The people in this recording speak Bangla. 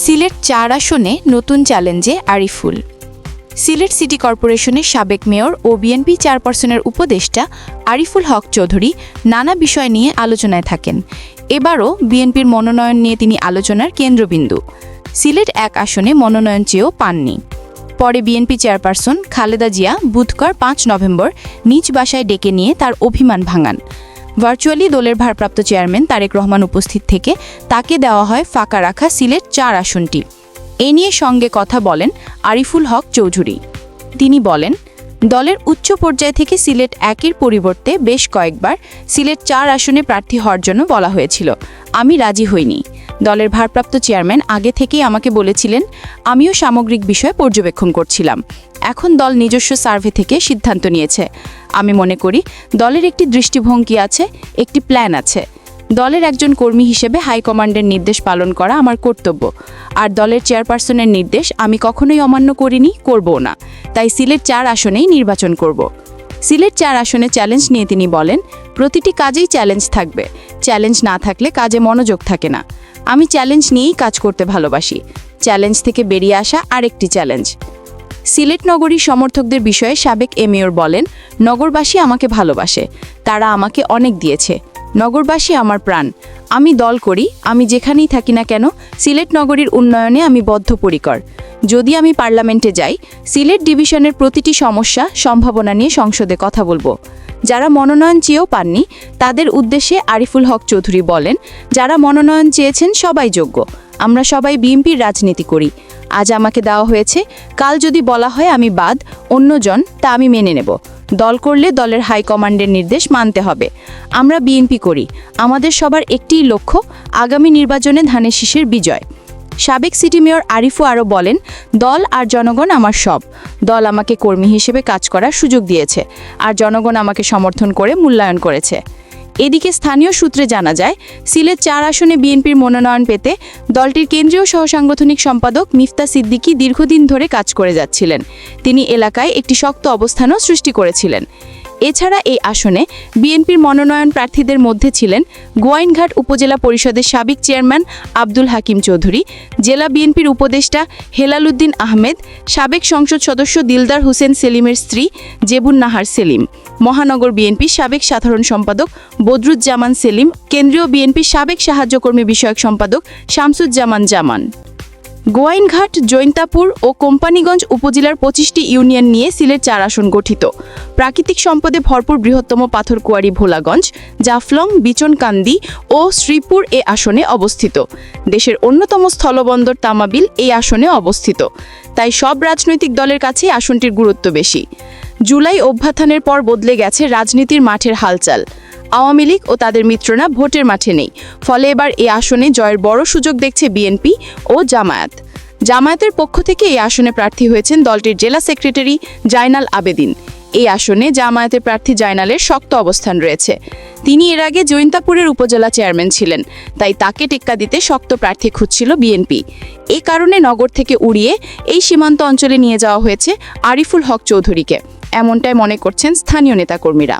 সিলেট চার আসনে নতুন চ্যালেঞ্জে আরিফুল। সিলেট সিটি কর্পোরেশনের সাবেক মেয়র ও বিএনপি চেয়ারপারসনের উপদেষ্টা আরিফুল হক চৌধুরী নানা বিষয় নিয়ে আলোচনায় থাকেন। এবারও বিএনপির মনোনয়ন নিয়ে তিনি আলোচনার কেন্দ্রবিন্দু। সিলেট এক আসনে মনোনয়ন চেয়েও পাননি। পরে বিএনপি চেয়ারপারসন খালেদা জিয়া বুধবার পাঁচ নভেম্বর নিজ বাসায় ডেকে নিয়ে তার অভিমান ভাঙান। ভার্চুয়ালি দলের ভারপ্রাপ্ত চেয়ারম্যান তারেক রহমান উপস্থিত থেকে তাকে দেওয়া হয় ফাঁকা রাখা সিলেট চার আসনটি। এ নিয়ে সঙ্গে কথা বলেন আরিফুল হক চৌধুরী। তিনি বলেন দলের উচ্চ পর্যায় থেকে সিলেট একের পরিবর্তে বেশ কয়েকবার সিলেট চার আসনে প্রার্থী হওয়ার জন্য বলা হয়েছিল। আমি রাজি হইনি। দলের ভারপ্রাপ্ত চেয়ারম্যান আগে থেকেই আমাকে বলেছিলেন, আমিও সামগ্রিক বিষয় পর্যবেক্ষণ করছিলাম। এখন দল নিজস্ব সার্ভে থেকে সিদ্ধান্ত নিয়েছে। আমি মনে করি দলের একটি দৃষ্টিভঙ্গি আছে, একটি প্ল্যান আছে। দলের একজন কর্মী হিসেবে হাইকমান্ডের নির্দেশ পালন করা আমার কর্তব্য। আর দলের চেয়ারপারসনের নির্দেশ আমি কখনোই অমান্য করিনি, করবও না। তাই সিলেট চার আসনেই নির্বাচন করব। সিলেট চার আসনে চ্যালেঞ্জ নিয়ে তিনি বলেন, প্রতিটি কাজেই চ্যালেঞ্জ থাকবে। চ্যালেঞ্জ না থাকলে কাজে মনোযোগ থাকে না। আমি চ্যালেঞ্জ নিয়েই কাজ করতে ভালোবাসি। চ্যালেঞ্জ থেকে বেরিয়ে আসা আরেকটি চ্যালেঞ্জ। সিলেট নগরীর সমর্থকদের বিষয়ে সাবেক এমেয়র বলেন, নগরবাসী আমাকে ভালোবাসে। তারা আমাকে অনেক দিয়েছে। নগরবাসী আমার প্রাণ। আমি দল করি, আমি যেখানেই থাকি না কেন, সিলেট নগরীর উন্নয়নে আমি বদ্ধপরিকর। যদি আমি পার্লামেন্টে যাই, সিলেট ডিভিশনের প্রতিটি সমস্যা, সম্ভাবনা নিয়ে সংসদে কথা বলব। যারা মনোনয়ন চেয়েও পাননি, তাদের উদ্দেশ্যে আরিফুল হক চৌধুরী বলেন, যারা মনোনয়ন চেয়েছেন সবাই যোগ্য। আমরা সবাই বিএনপির রাজনীতি করি। আজ আমাকে দেওয়া হয়েছে, কাল যদি বলা হয় আমি বাদ, অন্যজন তা আমি মেনে নেব। দল করলে দলের হাইকমান্ডের নির্দেশ মানতে হবে। আমরা বিএনপি করি। আমাদের সবার একটিই লক্ষ্য, আগামী নির্বাচনে ধানের শীষের বিজয়। সাবেক সিটি মেয়র আরিফু আরও বলেন, দল আর জনগণ আমার সব। দল আমাকে কর্মী হিসেবে কাজ করার সুযোগ দিয়েছে। আর জনগণ আমাকে সমর্থন করে মূল্যায়ন করেছে। এদিকে স্থানীয় সূত্রে জানা যায়, সিলেট চার আসনে বিএনপির মনোনয়ন পেতে দলটির কেন্দ্রীয় সহসাংগঠনিক সম্পাদক মিফতা সিদ্দিকি দীর্ঘদিন ধরে কাজ করে যাচ্ছিলেন। তিনি এলাকায় একটি শক্ত অবস্থানও সৃষ্টি করেছিলেন। এছাড়া এই আসনে বিএনপির মনোনয়ন প্রার্থীদের মধ্যে ছিলেন গোয়াইনঘাট উপজেলা পরিষদের সাবেক চেয়ারম্যান আব্দুল হাকিম চৌধুরী, জেলা বিএনপির উপদেষ্টা হেলালুদ্দিন আহমেদ, সাবেক সংসদ সদস্য দিলদার হোসেন সেলিমের স্ত্রী জেবুন নাহার সেলিম, মহানগর বিএনপির সাবেক সাধারণ সম্পাদক বদরুজ্জামান সেলিম, কেন্দ্রীয় বিএনপির সাবেক সাহায্যকর্মী বিষয়ক সম্পাদক শামসুজ্জামান জামান। গোয়াইনঘাট, জৈন্তাপুর ও কোম্পানিগঞ্জ উপজেলার পঁচিশটি ইউনিয়ন নিয়ে সিলেট চার আসন গঠিত। প্রাকৃতিক সম্পদে ভরপুর বৃহত্তম পাথরকুয়ারি ভোলাগঞ্জ, জাফলং, বিচনকান্দি ও শ্রীপুর এ আসনে অবস্থিত। দেশের অন্যতম স্থলবন্দর তামাবিল এই আসনে অবস্থিত। তাই সব রাজনৈতিক দলের কাছে আসনটির গুরুত্ব বেশি। জুলাই অভ্যাথানের পর বদলে গেছে রাজনীতির মাঠের হালচাল। আওয়ামী লীগ ও তাদের মিত্ররা ভোটের মাঠে নেই। ফলে এবার এই আসনে জয়ের বড় সুযোগ দেখছে বিএনপি ও জামায়াত। জামায়াতের পক্ষ থেকে এই আসনে প্রার্থী হয়েছেন দলটির জেলা সেক্রেটারি জাইনাল আবেদিন। এই আসনে জামায়াতের প্রার্থী জাইনালের শক্ত অবস্থান রয়েছে। তিনি এর আগে জৈন্তাপুরের উপজেলা চেয়ারম্যান ছিলেন, তাই তাকে টেক্কা দিতে শক্ত প্রার্থী খুঁজছিল বিএনপি। এ কারণে নগর থেকে উড়িয়ে এই সীমান্ত অঞ্চলে নিয়ে যাওয়া হয়েছে আরিফুল হক চৌধুরীকে। এমনটাই মনে করছেন স্থানীয় নেতাকর্মীরা।